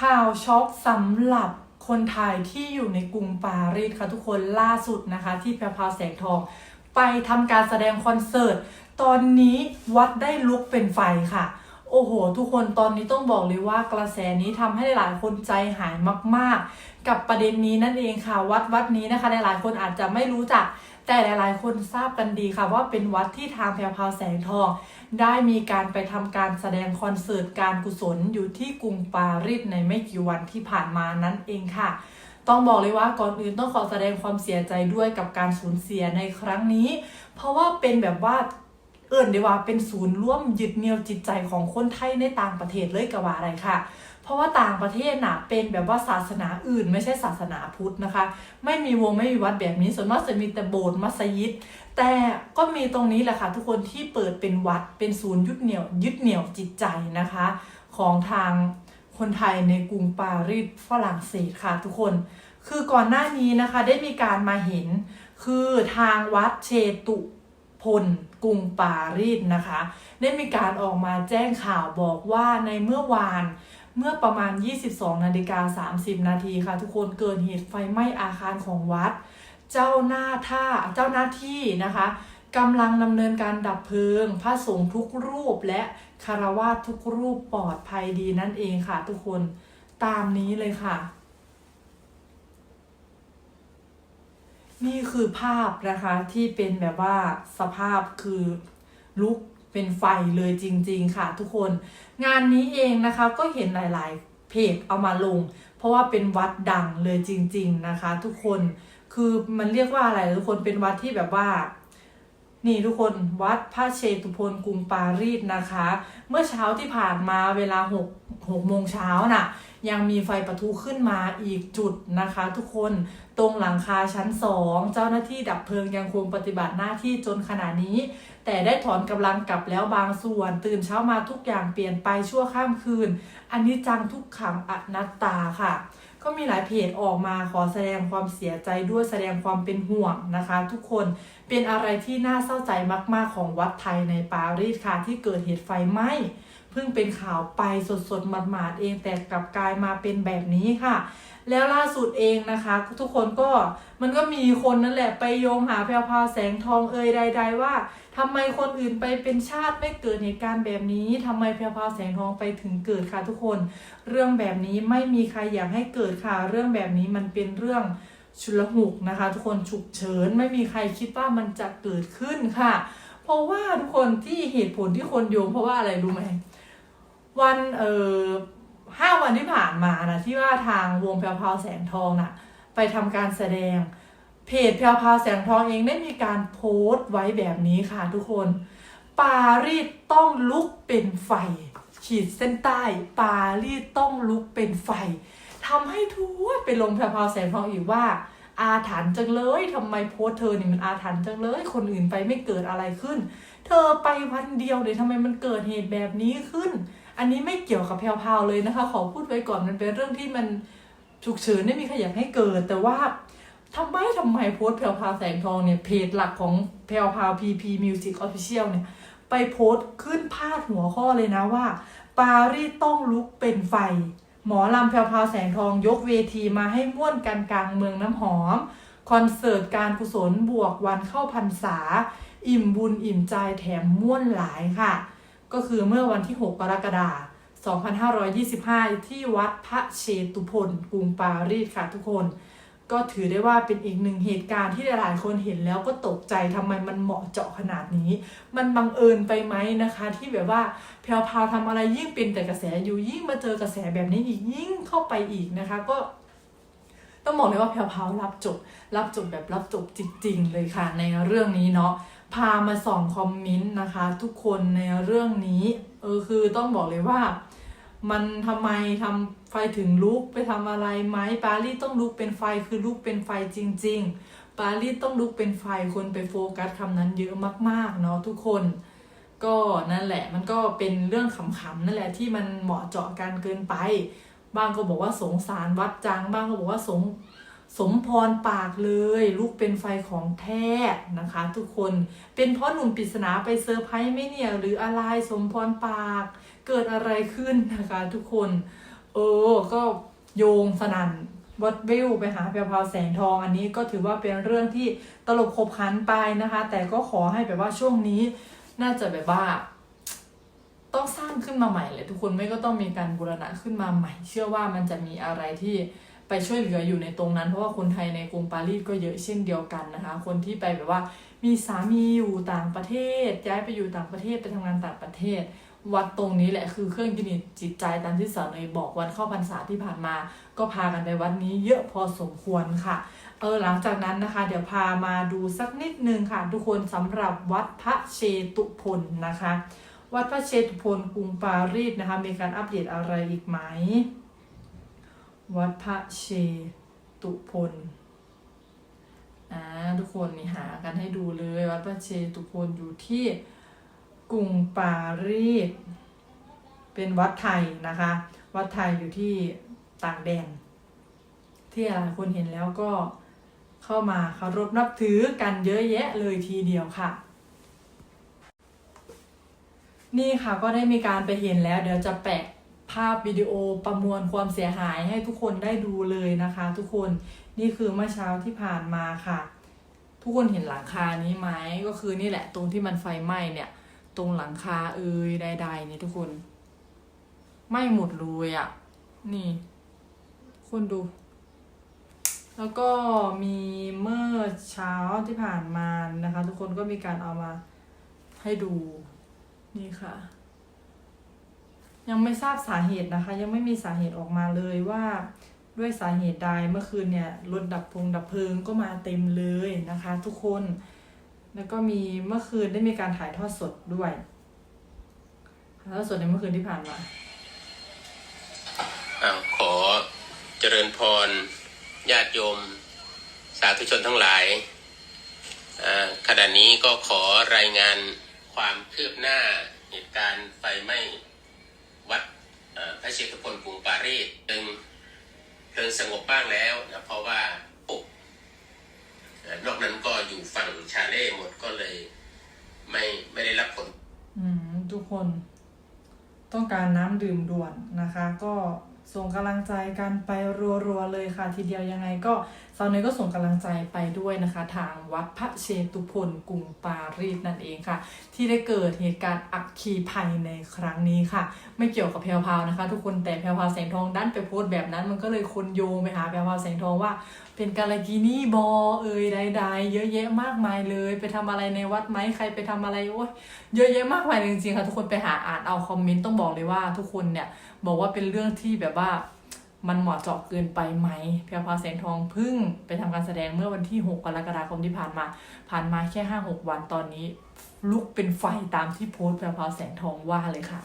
ข่าวช็อกสำหรับคนไทยที่อยู่ในกรุงปารีสค่ะทุกคนล่าสุดนะคะ ที่แพรพาวแสงทอง ไปทำการแสดงคอนเสิร์ต ตอนนี้วัดได้ลุกเป็นไฟค่ะ โอ้โห ทุกคนตอนนี้ต้องบอกเลยว่ากระแสนี้ทำให้หลายคนใจหายมาก ๆ กับประเด็นนี้นั่นเองค่ะ วัดวัดนี้นะคะ หลายๆคนอาจจะไม่รู้จัก แต่หลายๆ คนทราบกันดีค่ะ ว่าเป็นวัดที่ทางแพรพาวแสงทอง ได้มีการไปทำการแสดงคอนเสิร์ตการกุศลอยู่ที่กรุงปารีสในไม่กี่วันที่ผ่านมานั่นเองค่ะ ต้องบอกเลยว่าก่อนอื่นต้องขอแสดงความเสียใจด้วยกับการสูญเสียในครั้งนี้ เพราะว่าเป็นแบบว่า เอิ่นได้ว่าเป็นศูนย์ร่วมยึดเหนี่ยวจิตใจของคนไทยในต่างประเทศเลยกับว่าอะไรค่ะ เพราะว่าต่างประเทศน่ะเป็นแบบว่าศาสนาอื่น ไม่ใช่ศาสนาพุทธนะคะ ไม่มีวงไม่มีวัดแบบนี้ส่วนมากจะมีแต่โบสถ์มัสยิด แต่ก็มีตรงนี้แหละค่ะทุกคนที่เปิดเป็นวัดเป็นศูนย์ยึดเหนี่ยวยึดเหนี่ยวจิตใจนะคะ ของทางคนไทยในกรุงปารีสฝรั่งเศสค่ะทุกคน คือก่อนหน้านี้นะคะได้มีการมาเห็นคือทางวัดเชตุ ลกรุงปารีสนะคะ ได้มีการออกมาแจ้งข่าวบอกว่าในเมื่อวานเมื่อประมาณ 22นาฬิกา30 นาทีค่ะ ทุกคนเกิดเหตุไฟไหม้อาคารของวัด เจ้าหน้าท่าเจ้าหน้าที่นะคะกำลังดำเนินการดับเพลิง พระสงฆ์ทุกรูปและคารวาสทุกรูปปลอดภัยดีนั่นเองค่ะ ทุกคนตามนี้เลยค่ะ นี่คือภาพนะคะที่เป็นแบบว่าสภาพคือลุกเป็นไฟเลยจริง ๆ ค่ะ ทุกคน งานนี้เองนะคะก็เห็นหลายๆเพจเอามาลง เพราะว่าเป็นวัดดังเลยจริง ๆนะคะ ทุกคนคือมันเรียกว่าอะไรทุกคนเป็นวัดที่แบบว่า นี่ทุกคนวัดพระเชตุพนกรุงปารีสนะคะ เมื่อเช้าที่ผ่านมาเวลา6 6โมงเช้าน่ะ ยังมีไฟประทุขึ้นมาอีกจุดนะคะ ทุกคนตรงหลังคาชั้น 2 เจ้าหน้าที่ดับเพลิงยังคงปฏิบัติหน้าที่จนขณะนี้ แต่ได้ถอนกำลังกลับแล้วบางส่วน ตื่นเช้ามาทุกอย่างเปลี่ยนไปชั่วข้ามคืน อันนี้จังทุกขังอนัตตาค่ะก็มีหลายเพจออกมาขอแสดงความเสียใจด้วยแสดงความเป็นห่วงนะคะ ทุกคนเป็นอะไรที่น่าเศร้าใจมาก ๆ ของวัดไทยในปารีสค่ะที่เกิดเหตุไฟไหม้ พิ่งเป็นข่าวไปสดๆหมาดๆเองแต่กลับกลายมาเป็นแบบนี้ค่ะ แล้วล่าสุดเองนะคะ ทุกคนก็มันก็มีคนนั่นแหละไปโยงหาแพรวพราวแสงทองเอ่ยใด ๆ ว่าทำไมคนอื่นไปเป็นชาติไม่เกิดเหตุการณ์แบบนี้ทำไมแพรวพราวแสงทองไปถึงเกิดค่ะทุกคน เรื่องแบบนี้ไม่มีใครอยากให้เกิดค่ะ เรื่องแบบนี้มันเป็นเรื่องชุลหุกนะคะ ทุกคนฉุกเฉินไม่มีใครคิดว่ามันจะเกิดขึ้นค่ะ เพราะว่าทุกคนที่เหตุผลที่คนโยงเพราะว่าอะไรรู้ไหม วันเอ่อห้าวันที่ผ่านมานะที่ว่าทางวงแพรวพาวแสงทองน่ะไปทำการแสดง เพจแพรวพาวแสงทองเองได้มีการโพสต์ไว้แบบนี้ค่ะทุกคน ปารีสต้องลุกเป็นไฟ ขีดเส้นใต้ ปารีสต้องลุกเป็นไฟทำให้ทั่วไปลงแพรวพาวแสงทองอีกว่าอาถรรพ์จังเลยทำไมโพสเธอนี่มันอาถรรพ์จังเลย คนอื่นไปไม่เกิดอะไรขึ้น เธอไปวันเดียวเลยทำไมมันเกิดเหตุแบบนี้ขึ้น อันนี้ไม่เกี่ยวกับแพรวพราวเลยนะคะ ขอพูดไว้ก่อนมันเป็นเรื่องที่มันฉุกเฉินไม่มีใครอยากให้เกิด แต่ว่าทำไมทำไมโพสแพรวพราวแสงทองเนี่ยเพจหลักของแพรวพราว PP Music Official เชียลเนี่ยไปโพสขึ้นพาดหัวข้อเลยนะว่า ปารีสต้องลุกเป็นไฟ หมอลำแพรวพราวแสงทองยกเวทีมาให้ม่วนกันกลางเมืองน้ำหอม คอนเสิร์ตการกุศลบวกวันเข้าพรรษา อิ่มบุญอิ่มใจแถมม่วนหลายค่ะ ก็คือเมื่อวันที่ 6 กรกฎาคม 2525 ที่วัดพระเชตุพนกรุงปารีสค่ะทุกคน ก็ถือได้ว่าเป็นอีกหนึ่งเหตุการณ์ที่หลายๆคนเห็นแล้วก็ตกใจทำไมมันเหมาะเจาะขนาดนี้ มันบังเอิญไปไหมนะคะ ที่แบบว่าแพรวพราวทำอะไรยิ่งเป็นแต่กระแสอยู่ยิ่งมาเจอกระแสแบบนี้อีกยิ่งเข้าไปอีกนะคะก็ต้องบอกเลยว่าแพรวพราวรับจบ รับจบแบบรับจบจริง ๆ เลยค่ะในเรื่องนี้เนาะ พามาส่องคอมเมนต์นะคะ ทุกคนในเรื่องนี้เออคือต้องบอกเลยว่า มันทำไมทำไฟถึงลุกไปทำอะไรไหมปารีสต้องลุกเป็นไฟคือลุกเป็นไฟจริง ๆ ปารีสต้องลุกเป็นไฟคนไปโฟกัสคำนั้นเยอะมากๆเนาะทุกคน ก็นั่นแหละมันก็เป็นเรื่องขำๆนั่นแหละที่มันเหมาะเจาะกันเกินไป บางก็บอกว่าสงสารวัดจังบ้างก็บอกว่าสง สมพรปากเลย ลูกเป็นไฟของแท้นะคะ ทุกคนเป็นเพราะหนุ่มปริศนาไปเซอร์ไพรส์ไหมเนี่ย หรืออะไรสมพรปาก เกิดอะไรขึ้นนะคะ ทุกคน เออ ก็โยงสนันวัดวิวไปหาแพรวพาวแสงทองอันนี้ก็ถือว่าเป็นเรื่องที่ตลกขบขันไปนะคะ แต่ก็ขอให้แบบว่าช่วงนี้ น่าจะแบบว่า ต้องสร้างขึ้นมาใหม่เลยทุกคนไม่ก็ต้องมีการบูรณะขึ้นมาใหม่ เชื่อว่ามันจะมีอะไรที่ ไปช่วยเหลืออยู่ในตรงนั้น เพราะว่าคนไทยในกรุงปารีสก็เยอะเช่นเดียวกันนะคะ คนที่ไปแบบว่ามีสามีอยู่ต่างประเทศ ย้ายไปอยู่ต่างประเทศไปทำงานต่างประเทศ วัดตรงนี้แหละคือเครื่องกินจิตใจตามที่สาวเนยบอกวันเข้าพรรษาที่ผ่านมา ก็พากันไปวัดนี้เยอะพอสมควรค่ะเออหลังจากนั้นนะคะ เดี๋ยวพามาดูสักนิดนึงค่ะ ทุกคนสำหรับวัดพระเชตุพนนะคะ วัดพระเชตุพนกรุงปารีสนะคะ มีการอัปเดตอะไรอีกไหม วัดพระเชตุพนอ่าทุกคนนี่หากันให้ดูเลยวัดพระเชตุพนอยู่ที่กรุงปารีสเป็นวัดไทยนะคะ วัดไทยอยู่ที่ต่างแดน ที่หลายคนเห็นแล้วก็เข้ามาเคารพนับถือกันเยอะแยะเลยทีเดียวค่ะ นี่ค่ะก็ได้มีการไปเห็นแล้วเดี๋ยวจะแปะ ภาพวิดีโอประมวลความเสียหายให้ทุกคนได้ดูเลยนะคะ ทุกคนนี่คือเมื่อเช้าที่ผ่านมาค่ะ ทุกคนเห็นหลังคานี้ไหมก็คือนี่แหละ ตรงที่มันไฟไหม้เนี่ย ตรงหลังคาเอ่ยใดๆเนี่ยทุกคนไหม้หมดเลยอะ่ะ นี่คุณดู แล้วก็มีเมื่อเช้าที่ผ่านมานะคะ ทุกคนก็มีการเอามาให้ดูนี่ค่ะ ยังไม่ทราบสาเหตุนะคะ ยังไม่มีสาเหตุออกมาเลยว่าด้วยสาเหตุใดเมื่อคืนเนี่ยรถดับพงดับเพลิงก็มาเต็มเลยนะคะ ทุกคนแล้วก็มีเมื่อคืนได้มีการถ่ายทอดสดด้วยถ่ายทอดสดในเมื่อคืนที่ผ่านมาอ้าวขอเจริญพรญาติโยม สาธุชนทั้งหลายขณะนี้ก็ขอรายงานความคืบหน้าเหตุการณ์ไฟไหม้วัดอ่าพ ระเชตุพนกรุงปารีสจึงเพลิงสงบบ้างแล้วนะเพราะว่าปุ๊บนอกนั้นก็อยู่ฝั่งชาเล่หมดก็เลย ไม่ไม่ได้รับผล อืม ทุกคน ต้องการน้ำดื่มด่วนนะคะ ก็ ส่งกำลังใจกันไปรัวๆเลยค่ะ ทีเดียวยังไงก็สาวเนยก็ส่งกำลังใจไปด้วยนะคะ ทางวัดพระเชตุพนกรุงปารีสนั่นเองค่ะ ที่ได้เกิดเหตุการณ์อักคีภัยในครั้งนี้ค่ะ ไม่เกี่ยวกับแพรวพาวนะคะ ทุกคนแต่แพรวพาวแสงทองดันไปโพสต์แบบนั้น มันก็เลยคนโยงไปหาแพรวพาวแสงทองว่า เป็นกาลกินี่บอเอ่ยใดๆเยอะแยะมากมายเลย ไปทำอะไรในวัดไหมใครไปทำอะไรโอ้ยเยอะแยะมากมายจริงๆค่ะทุกคนไปหาอ่านเอาคอมเมนต์ต้องบอกเลยว่าทุกคนเนี่ยบอกว่าเป็นเรื่องที่แบบว่ามันเหมาะเจาะเกินไปไหมเพียวพราวแสงทองพึ่งไปทำการแสดงเมื่อวันที่ 6 กรกฎาคมที่ผ่านมา ผ่านมาแค่ 5-6 วันตอนนี้ ลุกเป็นไฟตามที่โพสต์เพียวพราวแสงทองว่าเลยค่ะ